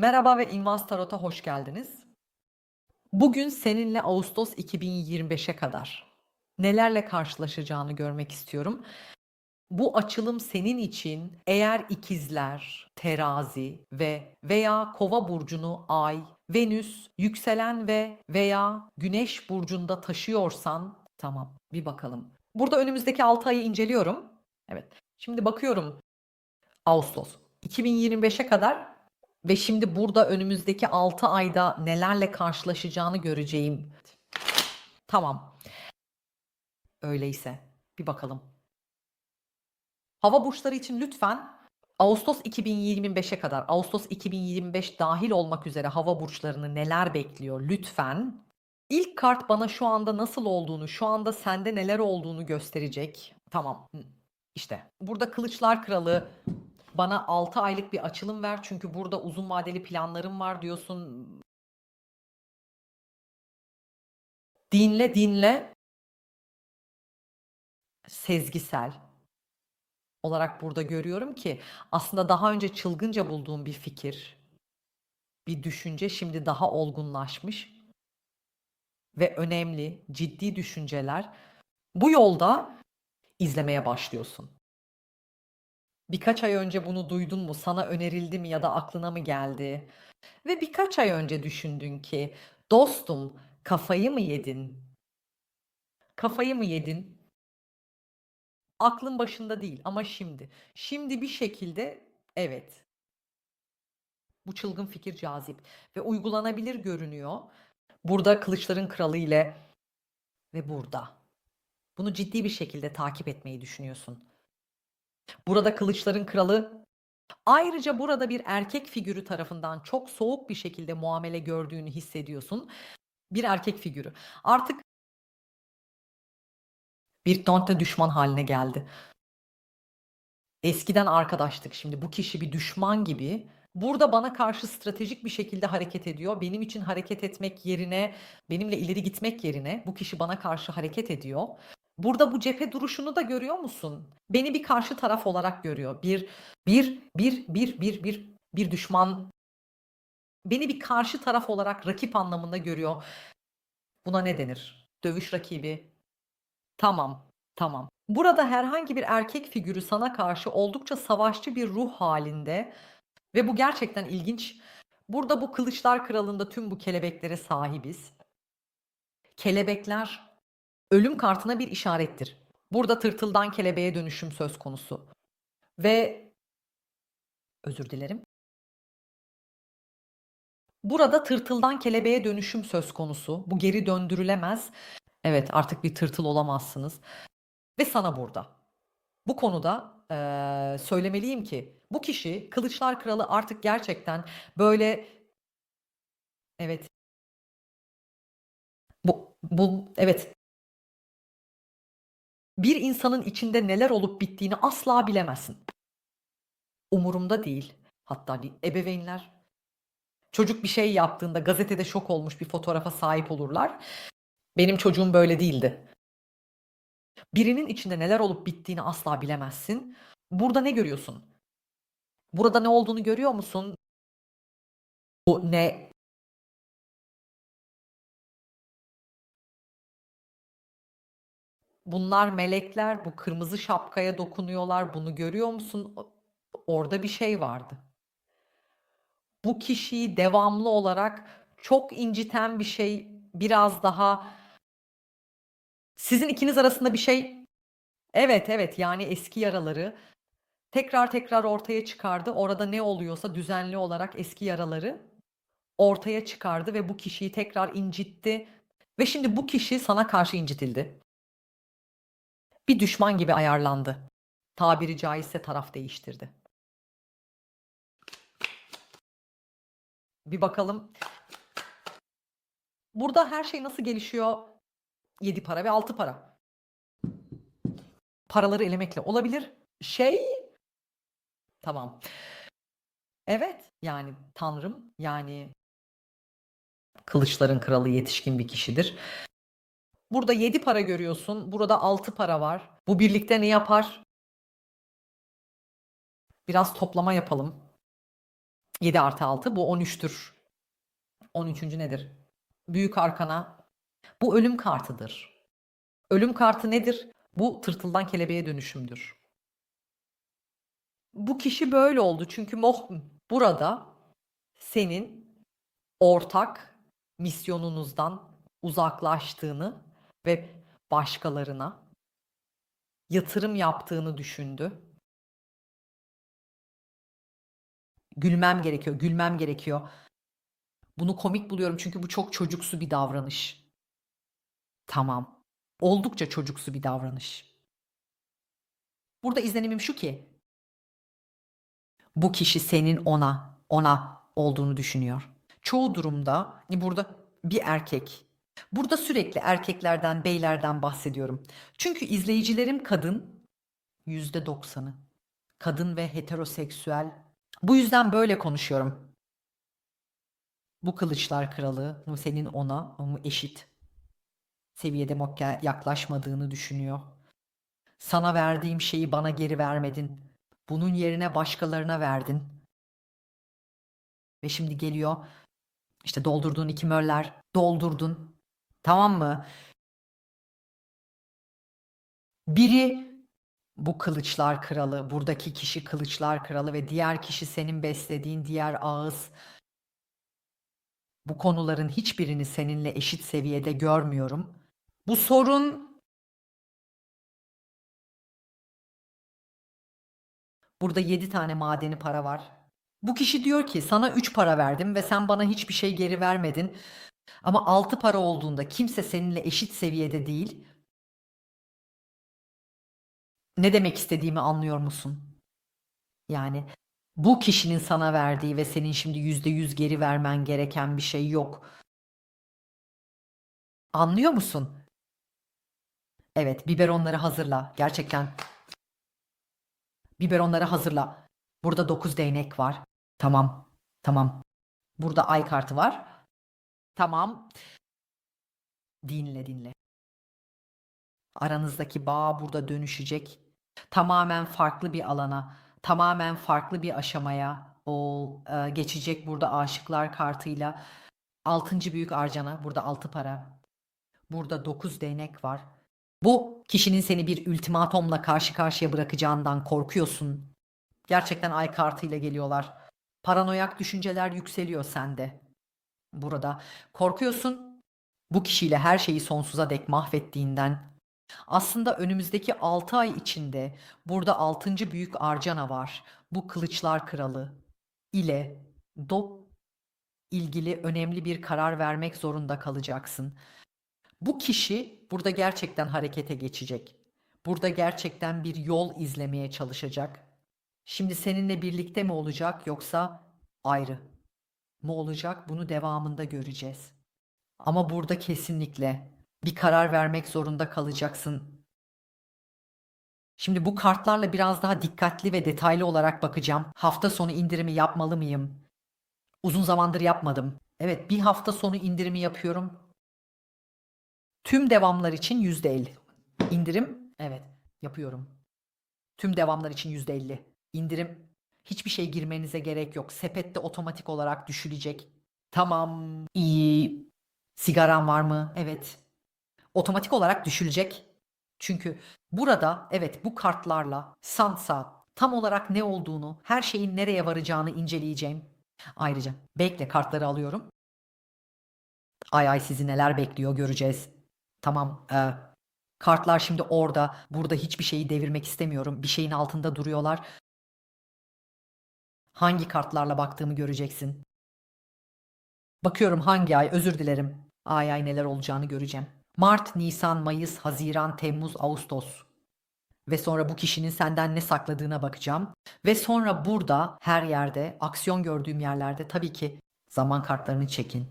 Merhaba ve İnvaz Tarot'a hoş geldiniz. Bugün seninle Ağustos 2025'e kadar nelerle karşılaşacağını görmek istiyorum. Bu açılım senin için eğer ikizler, terazi ve veya kova burcunu ay, venüs, yükselen ve veya güneş burcunda taşıyorsan tamam bir bakalım. Burada önümüzdeki 6 ayı inceliyorum. Evet. Şimdi bakıyorum Ağustos 2025'e kadar ve şimdi burada önümüzdeki 6 ayda nelerle karşılaşacağını göreceğim. Tamam. Öyleyse bir bakalım. Hava burçları için lütfen Ağustos 2025'e kadar, Ağustos 2025 dahil olmak üzere hava burçlarını neler bekliyor lütfen. İlk kart bana şu anda nasıl olduğunu, şu anda sende neler olduğunu gösterecek. Tamam. İşte burada Kılıçlar Kralı bana 6 aylık bir açılım ver çünkü burada uzun vadeli planlarım var diyorsun. Dinle dinle. Sezgisel olarak burada görüyorum ki aslında daha önce çılgınca bulduğum bir fikir, bir düşünce şimdi daha olgunlaşmış ve önemli, ciddi düşünceler. Bu yolda izlemeye başlıyorsun. Birkaç ay önce bunu duydun mu? Sana önerildi mi ya da aklına mı geldi? Ve birkaç ay önce düşündün ki dostum kafayı mı yedin? Kafayı mı yedin? Aklın başında değil ama şimdi. Şimdi bir şekilde evet. Bu çılgın fikir cazip ve uygulanabilir görünüyor. Burada kılıçların kralı ile ve burada. Bunu ciddi bir şekilde takip etmeyi düşünüyorsun. Burada kılıçların kralı ayrıca burada bir erkek figürü tarafından çok soğuk bir şekilde muamele gördüğünü hissediyorsun. Bir erkek figürü. Artık bir tonte düşman haline geldi. Eskiden arkadaştık şimdi bu kişi bir düşman gibi. Burada bana karşı stratejik bir şekilde hareket ediyor. Benim için hareket etmek yerine, benimle ileri gitmek yerine bu kişi bana karşı hareket ediyor. Burada bu cephe duruşunu da görüyor musun? Beni bir karşı taraf olarak görüyor. Bir bir bir bir bir bir bir düşman beni bir karşı taraf olarak rakip anlamında görüyor. Buna ne denir? Dövüş rakibi. Tamam, tamam. Burada herhangi bir erkek figürü sana karşı oldukça savaşçı bir ruh halinde ve bu gerçekten ilginç. Burada bu Kılıçlar Kralı'nda tüm bu kelebeklere sahibiz. Kelebekler ölüm kartına bir işarettir. Burada tırtıldan kelebeğe dönüşüm söz konusu. Ve özür dilerim. Burada tırtıldan kelebeğe dönüşüm söz konusu. Bu geri döndürülemez. Evet, artık bir tırtıl olamazsınız. Ve sana burada. Bu konuda eee, söylemeliyim ki bu kişi Kılıçlar Kralı artık gerçekten böyle evet bu bu evet bir insanın içinde neler olup bittiğini asla bilemezsin. Umurumda değil. Hatta ebeveynler çocuk bir şey yaptığında gazetede şok olmuş bir fotoğrafa sahip olurlar. Benim çocuğum böyle değildi. Birinin içinde neler olup bittiğini asla bilemezsin. Burada ne görüyorsun? Burada ne olduğunu görüyor musun? Bu ne? Bunlar melekler, bu kırmızı şapkaya dokunuyorlar. Bunu görüyor musun? Orada bir şey vardı. Bu kişiyi devamlı olarak çok inciten bir şey, biraz daha sizin ikiniz arasında bir şey Evet, evet, yani eski yaraları tekrar tekrar ortaya çıkardı. Orada ne oluyorsa düzenli olarak eski yaraları ortaya çıkardı ve bu kişiyi tekrar incitti ve şimdi bu kişi sana karşı incitildi. Bir düşman gibi ayarlandı. Tabiri caizse taraf değiştirdi. Bir bakalım. Burada her şey nasıl gelişiyor? 7 para ve 6 para. Paraları elemekle olabilir. Şey Tamam. Evet, yani tanrım, yani kılıçların kralı yetişkin bir kişidir. Burada 7 para görüyorsun. Burada 6 para var. Bu birlikte ne yapar? Biraz toplama yapalım. 7 artı 6 bu 13'tür. 13. nedir? Büyük arkana. Bu ölüm kartıdır. Ölüm kartı nedir? Bu tırtıldan kelebeğe dönüşümdür. Bu kişi böyle oldu çünkü Moh burada senin ortak misyonunuzdan uzaklaştığını ve başkalarına yatırım yaptığını düşündü. Gülmem gerekiyor, gülmem gerekiyor. Bunu komik buluyorum çünkü bu çok çocuksu bir davranış. Tamam. Oldukça çocuksu bir davranış. Burada izlenimim şu ki bu kişi senin ona, ona olduğunu düşünüyor. Çoğu durumda burada bir erkek. Burada sürekli erkeklerden, beylerden bahsediyorum. Çünkü izleyicilerim kadın yüzde doksanı. Kadın ve heteroseksüel. Bu yüzden böyle konuşuyorum. Bu kılıçlar kralı senin ona eşit seviyede yaklaşmadığını düşünüyor. Sana verdiğim şeyi bana geri vermedin. Bunun yerine başkalarına verdin. Ve şimdi geliyor. İşte doldurduğun iki möller doldurdun. Tamam mı? Biri bu kılıçlar kralı, buradaki kişi kılıçlar kralı ve diğer kişi senin beslediğin diğer ağız. Bu konuların hiçbirini seninle eşit seviyede görmüyorum. Bu sorun Burada 7 tane madeni para var. Bu kişi diyor ki sana 3 para verdim ve sen bana hiçbir şey geri vermedin. Ama 6 para olduğunda kimse seninle eşit seviyede değil. Ne demek istediğimi anlıyor musun? Yani bu kişinin sana verdiği ve senin şimdi %100 geri vermen gereken bir şey yok. Anlıyor musun? Evet, biberonları hazırla. Gerçekten. Biberonları hazırla. Burada 9 değnek var. Tamam. Tamam. Burada ay kartı var. Tamam. Dinle dinle. Aranızdaki bağ burada dönüşecek. Tamamen farklı bir alana, tamamen farklı bir aşamaya o e, geçecek burada aşıklar kartıyla. Altıncı büyük arcana burada altı para. Burada dokuz değnek var. Bu kişinin seni bir ultimatomla karşı karşıya bırakacağından korkuyorsun. Gerçekten ay kartıyla geliyorlar. Paranoyak düşünceler yükseliyor sende. Burada korkuyorsun. Bu kişiyle her şeyi sonsuza dek mahvettiğinden. Aslında önümüzdeki 6 ay içinde burada 6. büyük Arcana var. Bu Kılıçlar Kralı ile Dop ilgili önemli bir karar vermek zorunda kalacaksın. Bu kişi burada gerçekten harekete geçecek. Burada gerçekten bir yol izlemeye çalışacak. Şimdi seninle birlikte mi olacak yoksa ayrı mı olacak bunu devamında göreceğiz. Ama burada kesinlikle bir karar vermek zorunda kalacaksın. Şimdi bu kartlarla biraz daha dikkatli ve detaylı olarak bakacağım. Hafta sonu indirimi yapmalı mıyım? Uzun zamandır yapmadım. Evet, bir hafta sonu indirimi yapıyorum. Tüm devamlar için %50. İndirim, evet, yapıyorum. Tüm devamlar için %50. İndirim, hiçbir şey girmenize gerek yok. Sepette otomatik olarak düşülecek. Tamam, iyi. Sigaran var mı? Evet. Otomatik olarak düşülecek. Çünkü burada evet bu kartlarla Sansa tam olarak ne olduğunu, her şeyin nereye varacağını inceleyeceğim. Ayrıca bekle kartları alıyorum. Ay ay sizi neler bekliyor göreceğiz. Tamam. E, kartlar şimdi orada. Burada hiçbir şeyi devirmek istemiyorum. Bir şeyin altında duruyorlar. Hangi kartlarla baktığımı göreceksin. Bakıyorum hangi ay özür dilerim. Ay ay neler olacağını göreceğim. Mart, Nisan, Mayıs, Haziran, Temmuz, Ağustos. Ve sonra bu kişinin senden ne sakladığına bakacağım. Ve sonra burada her yerde, aksiyon gördüğüm yerlerde tabii ki zaman kartlarını çekin.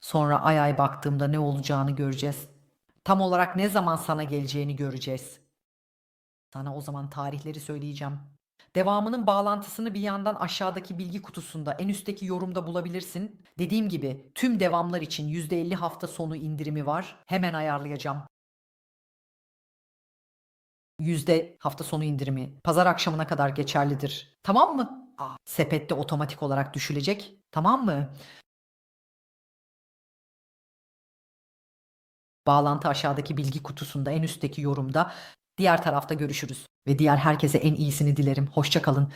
Sonra ay ay baktığımda ne olacağını göreceğiz. Tam olarak ne zaman sana geleceğini göreceğiz. Sana o zaman tarihleri söyleyeceğim. Devamının bağlantısını bir yandan aşağıdaki bilgi kutusunda en üstteki yorumda bulabilirsin. Dediğim gibi tüm devamlar için %50 hafta sonu indirimi var. Hemen ayarlayacağım. Yüzde hafta sonu indirimi pazar akşamına kadar geçerlidir. Tamam mı? Aa, sepette otomatik olarak düşülecek. Tamam mı? Bağlantı aşağıdaki bilgi kutusunda en üstteki yorumda. Diğer tarafta görüşürüz ve diğer herkese en iyisini dilerim. Hoşça kalın.